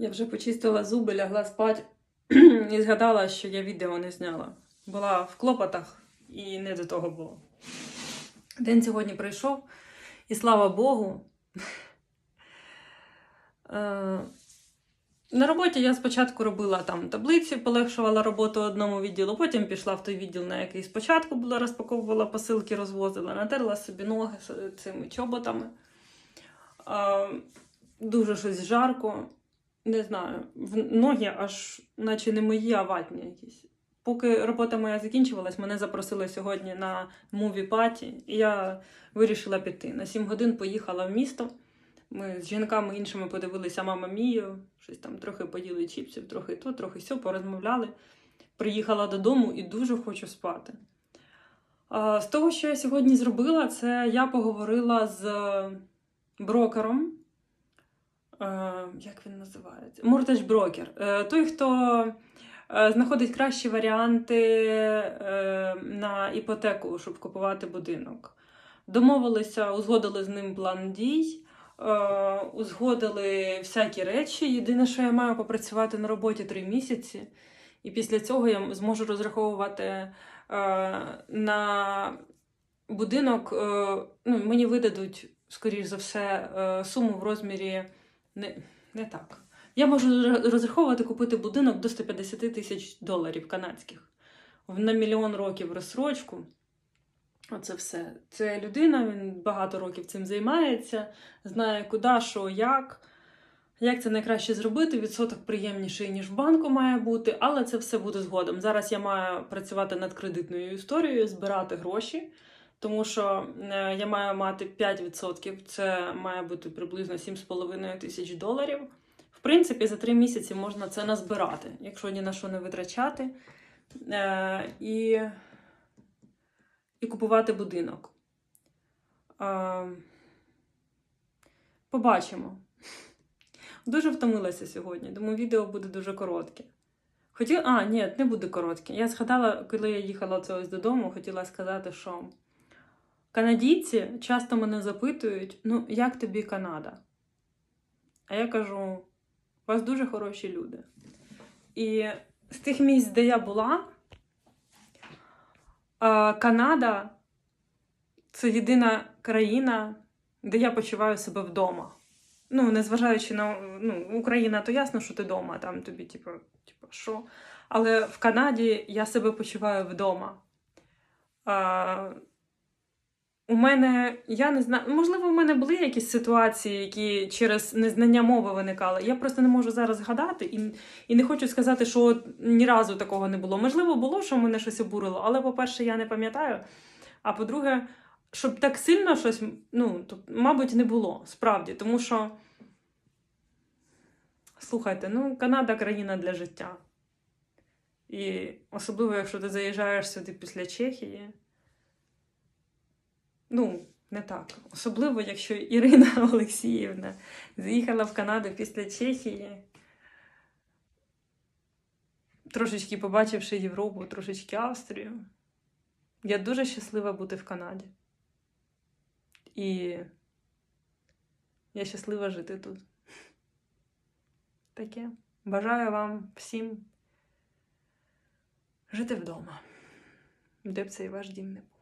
Я вже почистила зуби, лягла спати і згадала, що я відео не зняла. Була в клопотах і не до того було. День сьогодні пройшов, і слава Богу. Е, На роботі я спочатку робила там таблиці, полегшувала роботу одному відділу, потім пішла в той відділ, на який спочатку була, розпаковувала посилки, розвозила, натерла собі ноги цими чоботами. Е, Дуже щось жарко. Не знаю, в ноги аж наче не мої, а ватні якісь. Поки робота моя закінчувалась, мене запросили сьогодні на муві паті, і я вирішила піти. На 7 годин поїхала в місто. Ми з жінками іншими подивилися мама Мію, щось там трохи поїли чіпсів, трохи то, трохи сьо, порозмовляли. Приїхала додому і дуже хочу спати. З того, що я сьогодні зробила, це я поговорила з брокером. Е, Як він називається? Мортеж брокер. Е, Той, хто е, знаходить кращі варіанти на іпотеку, щоб купувати будинок. Домовилися, узгодили з ним план дій, узгодили всякі речі. Єдине, що я маю попрацювати на роботі три місяці, і після цього я зможу розраховувати на будинок. Ну, мені видадуть, скоріш за все, суму в розмірі не, не так. Я можу розраховувати купити будинок до 150 тисяч доларів канадських на мільйон років розсрочку. Оце все. Це людина, він багато років цим займається, знає куди, що, як. Як це найкраще зробити? Відсоток приємніший, ніж в банку має бути, але це все буде згодом. Зараз я маю працювати над кредитною історією, збирати гроші, тому що е, я маю мати 5%, це має бути приблизно 7,5 тисяч доларів. В принципі, за три місяці можна це назбирати, якщо ні на що не витрачати. Е, і, і купувати будинок. Е, побачимо. Дуже втомилася сьогодні, тому відео буде дуже коротке. Хотіла, а, ні, не буде коротке. Я згадала, коли я їхала це ось додому, хотіла сказати, що канадійці часто мене запитують: ну, як тобі Канада? А я кажу: у вас дуже хороші люди. І з тих місць, де я була, Канада це єдина країна, де я почуваю себе вдома. Ну, незважаючи на ну, Україна, то ясно, що ти вдома, там тобі, типу, типу, що. Але в Канаді я себе почуваю вдома. У мене, я не знаю, можливо, в мене були якісь ситуації, які через незнання мови виникали. Я просто не можу зараз згадати і, і не хочу сказати, що ні разу такого не було. Можливо, було, що мене щось обурило, але, по-перше, я не пам'ятаю. А по-друге, щоб так сильно щось, ну, то, мабуть, не було, справді, тому що. Слухайте, ну, Канада країна для життя. І особливо, якщо ти заїжджаєш сюди після Чехії. Ну, не так. Особливо, якщо Ірина Олексіївна заїхала в Канаду після Чехії, трошечки побачивши Європу, трошечки Австрію. Я дуже щаслива бути в Канаді. І я щаслива жити тут. Таке. Бажаю вам всім жити вдома, де б цей ваш дім не був.